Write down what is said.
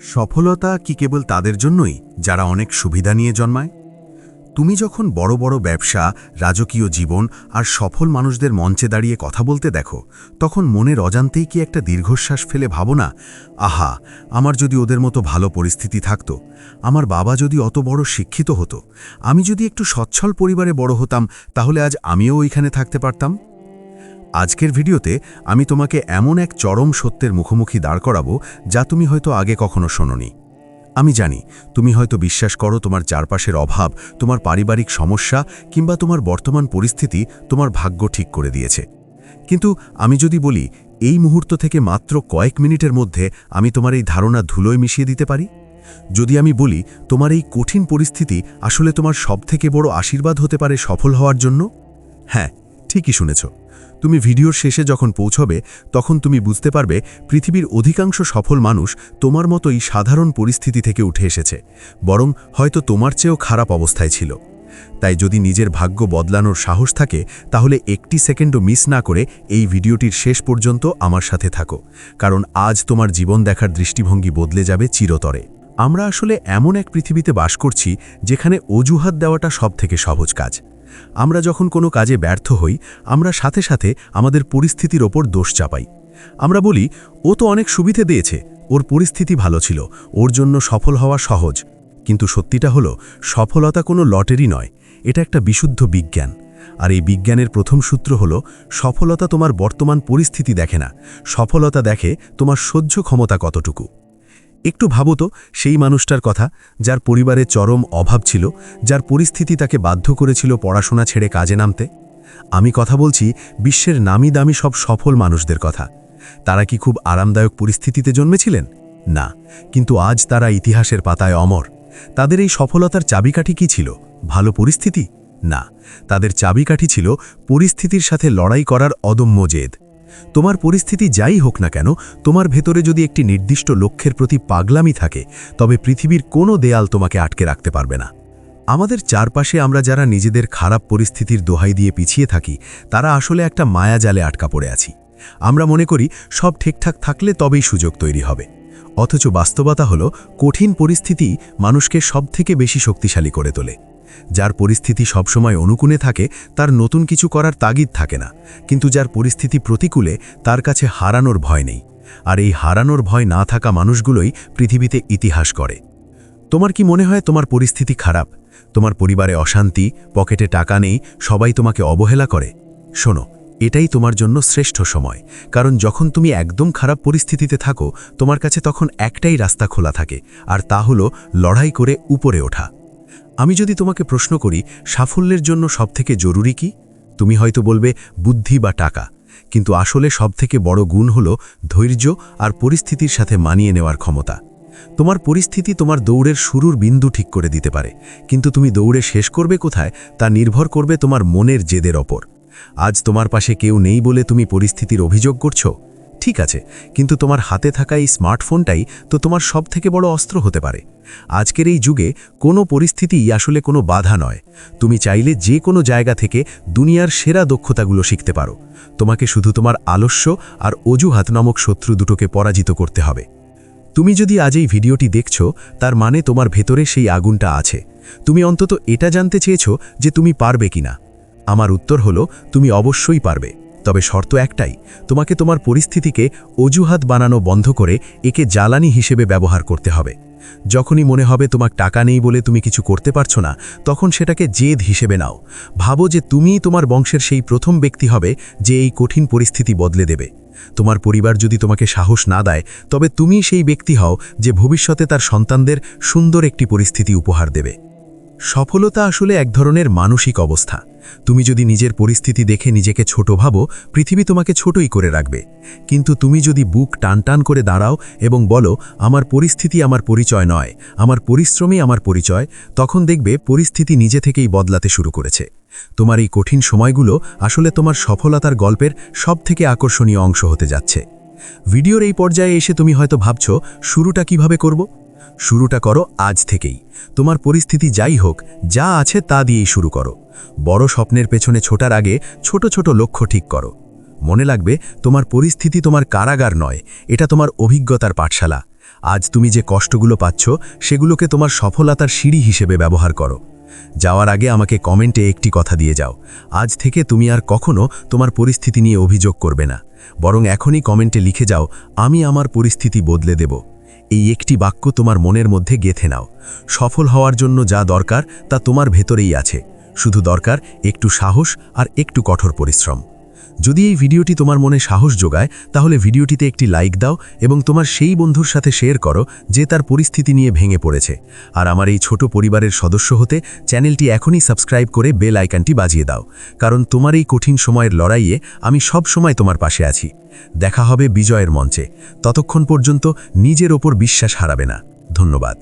সফলতা কি কেবল তাদের জন্যই, যারা অনেক সুবিধা নিয়ে জন্মায়? তুমি যখন বড় বড় ব্যবসা, রাজকীয় জীবন আর সফল মানুষদের মঞ্চে দাঁড়িয়ে কথা বলতে দেখো, তখন মনের অজান্তেই কি একটা দীর্ঘশ্বাস ফেলে ভাবো না, আহা, আমার যদি ওদের মতো ভালো পরিস্থিতি থাকত, আমার বাবা যদি অত বড় শিক্ষিত হতো, আমি যদি একটু সচ্ছল পরিবারে বড় হতাম, তাহলে আজ আমিও ওইখানে থাকতে পারতাম? আজকের ভিডিওতে আমি তোমাকে এমন এক চরম সত্যের মুখোমুখি দাঁড় করাবো যা তুমি হয়তো আগে কখনো শোনোনি। আমি জানি, তুমি হয়তো বিশ্বাস করো তোমার চারপাশের অভাব, তোমার পারিবারিক সমস্যা কিংবা তোমার বর্তমান পরিস্থিতি তোমার ভাগ্য ঠিক করে দিয়েছে। কিন্তু আমি যদি বলি, এই মুহূর্ত থেকে মাত্র কয়েক মিনিটের মধ্যে আমি তোমার এই ধারণা ধুলোয় মিশিয়ে দিতে পারি? যদি আমি বলি, তোমার এই কঠিন পরিস্থিতি আসলে তোমার সবথেকে বড় আশীর্বাদ হতে পারে সফল হওয়ার জন্য? হ্যাঁ ঠিকই শুনেছ। তুমি ভিডিওর শেষে যখন পৌঁছবে, তখন তুমি বুঝতে পারবে পৃথিবীর অধিকাংশ সফল মানুষ তোমার মতোই সাধারণ পরিস্থিতি থেকে উঠে এসেছে, বরং হয়তো তোমার চেয়েও খারাপ অবস্থায় ছিল। তাই যদি নিজের ভাগ্য বদলানোর সাহস থাকে, তাহলে একটি সেকেন্ডও মিস না করে এই ভিডিওটির শেষ পর্যন্ত আমার সাথে থাকো, কারণ আজ তোমার জীবন দেখার দৃষ্টিভঙ্গি বদলে যাবে চিরতরে। আমরা আসলে এমন এক পৃথিবীতে বাস করছি, যেখানে অজুহাত দেওয়াটা সবথেকে সহজ কাজ। আমরা যখন কোনো কাজে ব্যর্থ হই, আমরা সাথে সাথে আমাদের পরিস্থিতির ওপর দোষ চাপাই। আমরা বলি, ও তো অনেক সুবিধে দিয়েছে, ওর পরিস্থিতি ভালো ছিল, ওর জন্য সফল হওয়া সহজ। কিন্তু সত্যিটা হলো, সফলতা কোনো লটারি নয়, এটা একটা বিশুদ্ধ বিজ্ঞান। আর এই বিজ্ঞানের প্রথম সূত্র হল, সফলতা তোমার বর্তমান পরিস্থিতি দেখে না, সফলতা দেখে তোমার সহ্য ক্ষমতা কতটুকু। একটু ভাবো তো, সেই মানুষটার কথা, যার পরিবারে চরম অভাব ছিল, যার পরিস্থিতি তাকে বাধ্য করেছিল পড়াশোনা ছেড়ে কাজে নামতে। আমি কথা বলছি বিশ্বের নামি দামি সব সফল মানুষদের কথা। তারা কি খুব আরামদায়ক পরিস্থিতিতে জন্মেছিলেন? না, কিন্তু আজ তারা ইতিহাসের পাতায় অমর। তাদের এই সফলতার চাবিকাঠি কি ছিল? ভালো পরিস্থিতি? না, তাদের চাবিকাঠি ছিল পরিস্থিতির সাথে লড়াই করার অদম্য জেদ। তোমার পরিস্থিতি যাই হোক না কেন, তোমার ভেতরে যদি একটি নির্দিষ্ট লক্ষ্যের প্রতি পাগলামি থাকে, তবে পৃথিবীর কোনো দেয়াল তোমাকে আটকে রাখতে পারবে না। আমাদের চারপাশে আমরা যারা নিজেদের খারাপ পরিস্থিতির দোহাই দিয়ে পিছিয়ে থাকি, তারা আসলে একটা মায়াজালে আটকা পড়ে আছি। আমরা মনে করি, সব ঠিকঠাক থাকলে তবেই সুযোগ তৈরি হবে। অথচ বাস্তবতা হল, কঠিন পরিস্থিতি মানুষকে সবথেকে বেশি শক্তিশালী করে তোলে। যার পরিস্থিতি সবসময় অনুকূলে থাকে, তার নতুন কিছু করার তাগিদ থাকে না। কিন্তু যার পরিস্থিতি প্রতিকূলে, তার কাছে হারানোর ভয় নেই। আর এই হারানোর ভয় না থাকা মানুষগুলোই পৃথিবীতে ইতিহাস করে। তোমার কি মনে হয় তোমার পরিস্থিতি খারাপ? তোমার পরিবারে অশান্তি, পকেটে টাকা নেই, সবাই তোমাকে অবহেলা করে? শোনো, এটাই তোমার জন্য শ্রেষ্ঠ সময়। কারণ যখন তুমি একদম খারাপ পরিস্থিতিতে থাকো, তোমার কাছে তখন একটাই রাস্তা খোলা থাকে, আর তা হলো লড়াই করে উপরে ওঠা। আমি যদি তোমাকে প্রশ্ন করি, সাফল্যের জন্য সবথেকে জরুরি কি? তুমি হয়তো বলবে, বুদ্ধি বা টাকা। কিন্তু আসলে সবথেকে বড় গুণ হল ধৈর্য আর পরিস্থিতির সাথে মানিয়ে নেওয়ার ক্ষমতা। তোমার পরিস্থিতি তোমার দৌড়ের শুরুর বিন্দু ঠিক করে দিতে পারে। কিন্তু তুমি দৌড়ে শেষ করবে কোথায়? তা নির্ভর করবে তোমার মনের জেদের ওপর। আজ তোমার পাশে কেউ নেই বলে তুমি পরিস্থিতির অভিযোগ করছ? ঠিক আছে, কিন্তু তোমার হাতে থাকা এই স্মার্টফোনটাই তো তোমার সব থেকে বড় অস্ত্র হতে পারে। আজকের এই যুগে কোনো পরিস্থিতিই আসলে কোনো বাধা নয়। তুমি চাইলে যে কোনো জায়গা থেকে দুনিয়ার সেরা দক্ষতাগুলো শিখতে পারো। তোমাকে শুধু তোমার আলস্য আর অজুহাত নামক শত্রু দুটোকে পরাজিত করতে হবে। তুমি যদি আজ এই ভিডিওটি দেখছ, তার মানে তোমার ভেতরে সেই আগুনটা আছে। তুমি অন্তত এটা জানতে চেয়েছ যে তুমি পারবে কিনা। আমার উত্তর হলো, তুমি অবশ্যই পারবে। তবে শর্ত একটাই, তোমাকে তোমার পরিস্থিতিকে অজুহাত বানানো বন্ধ করে একে জ্বালানি হিসেবে ব্যবহার করতে হবে। যখনই মনে হবে তোমার টাকা নেই বলে তুমি কিছু করতে পারছ না, তখন সেটাকে জেদ হিসেবে নাও। ভাবো যে তুমিই তোমার বংশের সেই প্রথম ব্যক্তি হবে যে এই কঠিন পরিস্থিতি বদলে দেবে। তোমার পরিবার যদি তোমাকে সাহস না দেয়, তবে তুমি সেই ব্যক্তি হও যে ভবিষ্যতে তার সন্তানদের সুন্দর একটি পরিস্থিতি উপহার দেবে। সফলতা আসলে এক ধরনের মানসিক অবস্থা। তুমি যদি নিজের পরিস্থিতি দেখে নিজেকে ছোট ভাবো, পৃথিবী তোমাকে ছোটই করে রাখবে। কিন্তু তুমি যদি বুক টান টান করে দাঁড়াও এবং বলো, আমার পরিস্থিতি আমার পরিচয় নয়, আমার পরিশ্রমই আমার পরিচয়, তখন দেখবে পরিস্থিতি নিজে থেকেই বদলাতে শুরু করেছে। তোমার এই কঠিন সময়গুলো আসলে তোমার সফলতার গল্পের সবথেকে আকর্ষণীয় অংশ হতে যাচ্ছে। ভিডিওর এই পর্যায়ে এসে তুমি হয়তো ভাবছ, শুরুটা কীভাবে করব? শুরুটা করো আজ থেকেই। তোমার পরিস্থিতি যাই হোক, যা আছে তা দিয়েই শুরু করো। বড় স্বপ্নের পেছনে ছোটার আগে ছোট ছোট লক্ষ্য ঠিক করো। মনে লাগবে, তোমার পরিস্থিতি তোমার কারাগার নয়, এটা তোমার অভিজ্ঞতার পাঠশালা। আজ তুমি যে কষ্টগুলো পাচ্ছ, সেগুলোকে তোমার সফলতার সিঁড়ি হিসেবে ব্যবহার করো। যাওয়ার আগে আমাকে কমেন্টে একটি কথা দিয়ে যাও। আজ থেকে তুমি আর কখনো তোমার পরিস্থিতি নিয়ে অভিযোগ করবে না। বরং এখনই কমেন্টে লিখে যাও, আমি আমার পরিস্থিতি বদলে দেব। এই একটি বাক্য তোমার মনের মধ্যে গেথে নাও। সফল হওয়ার জন্য যা দরকার তা তোমার ভেতরেই আছে। শুধু দরকার একটু সাহস আর একটু কঠোর পরিশ্রম। যদি এই ভিডিওটি তোমার মনে সাহস যোগায়, তাহলে ভিডিওটিতে একটি লাইক দাও এবং তোমার সেই বন্ধুর সাথে শেয়ার করো যে তার পরিস্থিতি নিয়ে ভেঙে পড়েছে। আর আমার এই ছোট পরিবারের সদস্য হতে চ্যানেলটি এখনই সাবস্ক্রাইব করে বেল আইকনটি বাজিয়ে দাও, কারণ তোমার এই কঠিন সময়ের লড়াইয়ে আমি সব সময় তোমার পাশে আছি। দেখা হবে বিজয়ের মঞ্চে। ততক্ষণ পর্যন্ত নিজের ওপর বিশ্বাস হারাবে না। ধন্যবাদ।